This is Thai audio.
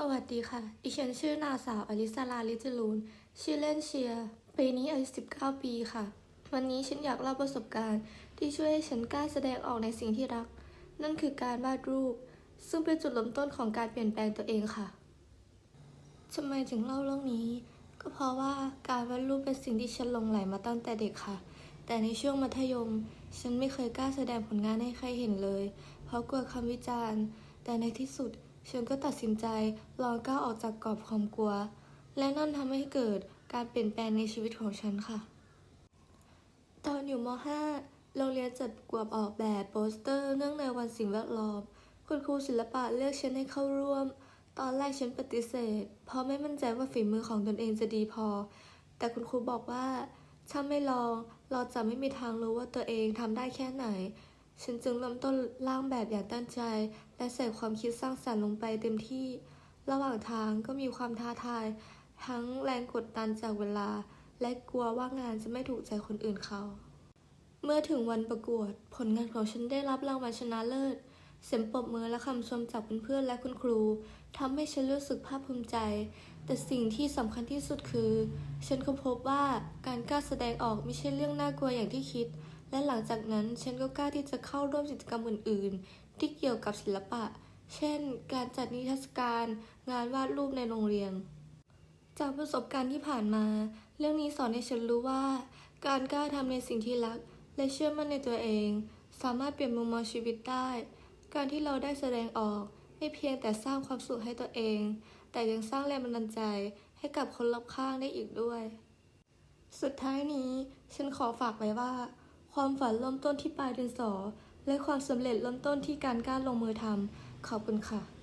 สวัสดีค่ะ ดิฉันชื่อนาสาวอลิสาลาลิจลูน ชื่อเล่นเชียร์ปีนี้อายุ 19 ปีค่ะ วันนี้ฉันอยากเล่าประสบการณ์ ที่ช่วยให้ฉันกล้าแสดงออกในสิ่งที่รัก นั่นคือการวาดรูป ซึ่งเป็นจุดเริ่มต้นของการเปลี่ยนแปลงตัวเองค่ะทำไมถึงเล่าเรื่องนี้ ก็เพราะว่าการวาดรูปเป็นสิ่งที่ฉันลงไหลมาตั้งแต่เด็กค่ะ แต่ในช่วงมัธยม ฉันไม่เคยกล้าแสดงผลงานให้ใครเห็นเลย เพราะกลัวคำวิจารณ์ แต่ในที่สุด ฉันก็ตัดสินใจลองก้าวออกจากกรอบความกลัว และนั่นทำให้เกิดการเปลี่ยนแปลงในชีวิตของฉันค่ะ ตอนอยู่ม .5 โรงเรียนจัดกวบออกแบบโปสเตอร์เนื่องในวันสิ่งแวดล้อม คุณครูศิลปะเลือกฉันให้เข้าร่วม ตอนแรกฉันปฏิเสธ เพราะไม่มั่นใจว่าฝีมือของตนเองจะดีพอ แต่คุณครูบอกว่าถ้าไม่ลองเราจะไม่มีทางรู้ว่าตัวเองทำได้แค่ไหน ฉันจึงเริ่มต้นร่างแบบอย่างตั้งใจ และใส่ความคิดสร้างสรรค์ลงไปเต็มที่ ระหว่างทางก็มีความท้าทาย ทั้งแรงกดดันจากเวลา และกลัวว่างานจะไม่ถูกใจคนอื่นเขา เมื่อถึงวันประกวด ผลงานของฉันได้รับรางวัลชนะเลิศ เสียงปรบมือและคำชมจากเพื่อนๆและคุณครูทำให้ฉันรู้สึกภาคภูมิใจ แต่สิ่งที่สำคัญที่สุดคือ ฉันก็พบว่าการกล้าแสดงออกไม่ใช่เรื่องน่ากลัวอย่างที่คิด และหลังจากนั้นฉันก็กล้าที่จะเข้าร่วมกิจกรรมอื่น ๆ ที่เกี่ยวกับศิลปะ เช่น การจัดนิทรรศการ งานวาดรูปในโรงเรียน จากประสบการณ์ที่ผ่านมา เรื่องนี้สอนให้ฉันรู้ว่า การกล้าทำในสิ่งที่รัก และเชื่อมั่นในตัวเอง สามารถเปลี่ยนมุมมองชีวิตได้ การที่เราได้แสดงออกไม่เพียงแต่สร้างความสุขให้ตัวเอง แต่ยังสร้างแรงบันดาลใจให้กับคนรอบข้างได้อีกด้วย สุดท้ายนี้ฉันขอฝากไว้ว่า ความฝันเริ่มต้นที่ปลายดินสอ และความสำเร็จเริ่มต้นที่การกล้าลงมือทำขอบคุณค่ะ